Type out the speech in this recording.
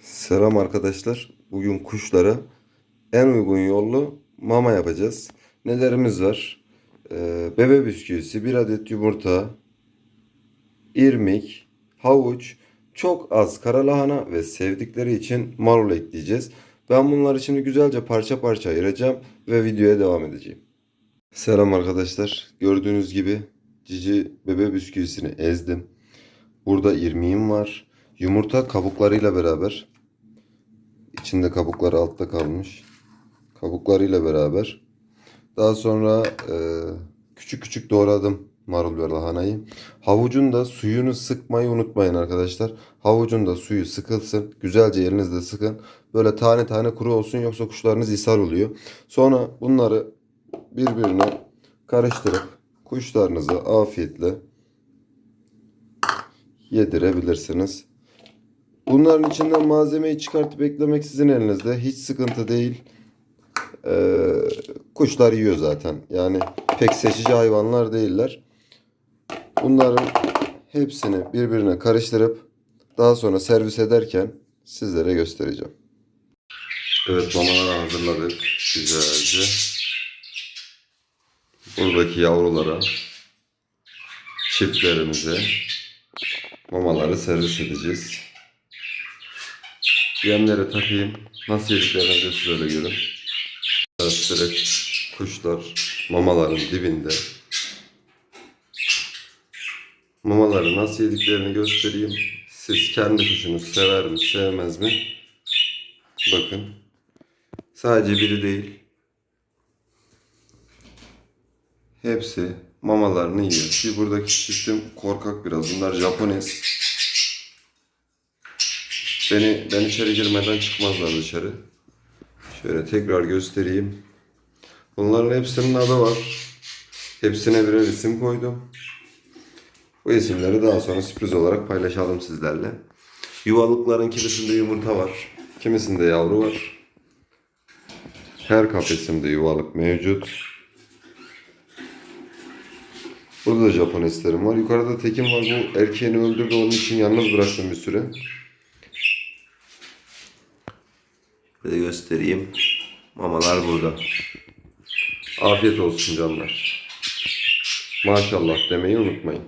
Selam arkadaşlar. Bugün kuşlara en uygun yollu mama yapacağız. Nelerimiz var? Ee, bebe bisküvisi, bir adet yumurta, irmik, havuç, çok az kara lahana ve sevdikleri için marul ekleyeceğiz. Ben bunları şimdi güzelce parça parça ayıracağım ve videoya devam edeceğim. Selam arkadaşlar. Gördüğünüz gibi cici bebe bisküvisini ezdim. Burada irmiğim var. Yumurta kabuklarıyla beraber. İçinde kabukları altta kalmış. Kabuklarıyla beraber. Daha sonra e, küçük küçük doğradım marul ve lahanayı. Havucun da suyunu sıkmayı unutmayın arkadaşlar. Havucun da suyu sıkılsın. Güzelce elinizde sıkın. Böyle tane tane kuru olsun yoksa kuşlarınız ishal oluyor. Sonra bunları birbirine karıştırıp kuşlarınıza afiyetle yedirebilirsiniz. Bunların içinden malzemeyi çıkartıp eklemek sizin elinizde. Hiç sıkıntı değil. Ee, kuşlar yiyor zaten. Yani pek seçici hayvanlar değiller. Bunların hepsini birbirine karıştırıp daha sonra servis ederken sizlere göstereceğim. Evet mamaları hazırladık güzelce. Buradaki yavrulara çiftlerimize mamaları servis edeceğiz. Yemleri takayım. Nasıl yediklerini size görün. Direkt kuşlar mamaların dibinde. Mamaları nasıl yediklerini göstereyim. Siz kendi kuşunuz sever mi sevmez mi? Bakın. Sadece biri değil. Hepsi mamalarını yiyor. Bir buradaki çiftim korkak biraz. Bunlar Japones. Beni ben içeri girmeden çıkmazlar dışarı. Şöyle tekrar göstereyim. Bunların hepsinin adı var. Hepsine birer isim koydum. Bu isimleri daha sonra sürpriz olarak paylaşalım sizlerle. Yuvalıkların kimisinde yumurta var. Kimisinde yavru var. Her kafesimde yuvalık mevcut. Burada da Japoneslerim var. Yukarıda tekim var. Bu erkeğini öldürdü. Onun için yalnız bıraktım bir süre. Şöyle göstereyim. Mamalar burada. Afiyet olsun canlar. Maşallah demeyi unutmayın.